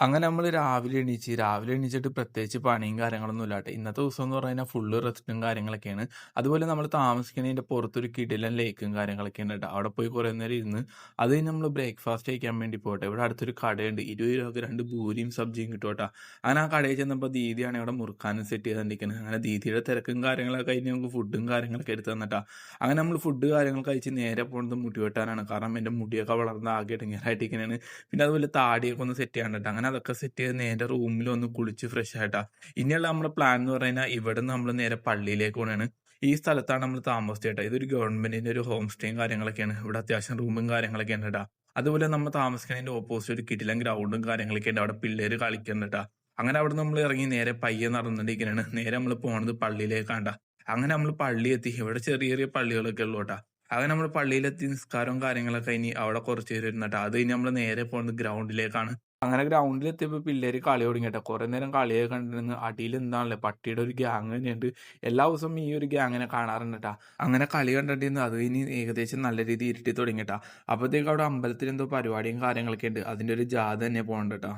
അങ്ങനെ നമ്മൾ രാവിലെ എണീച്ച് രാവിലെ എണീച്ചിട്ട് പ്രത്യേകിച്ച് പണിയും കാര്യങ്ങളൊന്നും ഇല്ലാട്ടെ. ഇന്നത്തെ ദിവസം എന്ന് പറഞ്ഞു കഴിഞ്ഞാൽ ഫുള്ള് റെസ്റ്റും കാര്യങ്ങളൊക്കെയാണ്. അതുപോലെ നമ്മൾ താമസിക്കുന്നതിന്റെ പുറത്തൊരു കിടിലൻ ലേക്കും കാര്യങ്ങളൊക്കെ ഉണ്ട് അവിടെ പോയി കുറേ നേരം ഇരുന്ന് അത് കഴിഞ്ഞ് നമ്മൾ ബ്രേക്ക്ഫാസ്റ്റ് കഴിക്കാൻ വേണ്ടി പോട്ടെ. ഇവിടെ അടുത്തൊരു കടയുണ്ട്. ഇരുപത് രൂപ രണ്ട് ഭൂരിയും സബ്ജിയും കിട്ടും അങ്ങനെ ആ കടയിൽ ചെന്നപ്പോൾ ദീദിയാണ് ഇവിടെ മുറുക്കാനും സെറ്റ് ചെയ്തിരിക്കുന്നത് അങ്ങനെ ദീദിയുടെ തിരക്കും കാര്യങ്ങളൊക്കെ കഴിഞ്ഞ് നമുക്ക് ഫുഡും കാര്യങ്ങളൊക്കെ എടുത്ത് തന്നിട്ടാ. അങ്ങനെ നമ്മൾ ഫുഡ് കാര്യങ്ങൾ കഴിച്ച് നേരെ പോകുന്നത് മുടി വെട്ടാനാണ്. കാരണം എന്റെ മുടിയൊക്കെ വളർന്ന് ആകെ ഇടങ്ങേറായിട്ടിരിക്കുന്നതാണ് പിന്നെ അതുപോലെ താടിയൊക്കെ ഒന്ന് സെറ്റ് ചെയ്യാൻ അങ്ങനെ അതൊക്കെ സെറ്റ് ചെയ്ത് നേരെ റൂമിൽ ഒന്ന് കുളിച്ച് ഫ്രഷ് ആയിട്ടാ. ഇനിയുള്ള നമ്മുടെ പ്ലാൻ എന്ന് പറഞ്ഞാൽ ഇവിടെ നിന്ന് നമ്മൾ നേരെ പള്ളിയിലേക്ക് പോകണാണ് ഈ സ്ഥലത്താണ് നമ്മൾ താമസിച്ചേട്ടാ ഇതൊരു ഗവൺമെന്റിന്റെ ഒരു ഹോം സ്റ്റേയും കാര്യങ്ങളൊക്കെയാണ്. ഇവിടെ അത്യാവശ്യം റൂമും കാര്യങ്ങളൊക്കെയാണ് കേട്ടാ. അതുപോലെ നമ്മൾ താമസിക്കുന്നതിന്റെ ഓപ്പോസിറ്റ് ഒരു കിടിലൻ ഗ്രൗണ്ടും കാര്യങ്ങളൊക്കെ ഉണ്ട് അവിടെ പിള്ളേര് കേട്ടോ. അങ്ങനെ അവിടെ നമ്മൾ ഇറങ്ങി നേരെ പയ്യെ നടന്നിരിക്കുകയാണ് നേരെ നമ്മൾ പോണത് പള്ളിയിലേക്കാണ്ട. അങ്ങനെ നമ്മൾ പള്ളി എത്തി. ഇവിടെ ചെറിയ ചെറിയ പള്ളികളൊക്കെ ഉള്ളൂ കേട്ടാ. അങ്ങനെ നമ്മൾ പള്ളിയിലെത്തി. നിസ്കാരവും കാര്യങ്ങളൊക്കെ ഇനി അവിടെ കുറച്ച് പേര് ഇരുന്നിട്ട് അത് കഴിഞ്ഞ് നമ്മൾ നേരെ പോകുന്നത് ഗ്രൗണ്ടിലേക്കാണ് അങ്ങനെ ഗ്രൗണ്ടിൽ എത്തിയപ്പോൾ പിള്ളേര് കളി തുടങ്ങിയിട്ട് കുറെ നേരം കളിയൊക്കെ കണ്ടിരുന്നു അടിയിൽ എന്താണല്ലേ പട്ടിയുടെ ഒരു ഗ്യാങ് തന്നെയുണ്ട്. എല്ലാ ദിവസവും ഈ ഒരു ഗ്യാങ്ങിനെ കാണാറുണ്ട് കേട്ടോ അങ്ങനെ കളി കണ്ടിട്ടിരുന്നു അത് ഇനി ഏകദേശം നല്ല രീതിയിൽ ഇരുട്ടി തുടങ്ങിയിട്ടാ അപ്പോഴത്തേക്ക് അവിടെ അമ്പലത്തിൽ എന്തോ പരിപാടിയും കാര്യങ്ങളൊക്കെ ഉണ്ട് അതിന്റെ ഒരു ജാഥ തന്നെ പോകണ്ട കേട്ടാ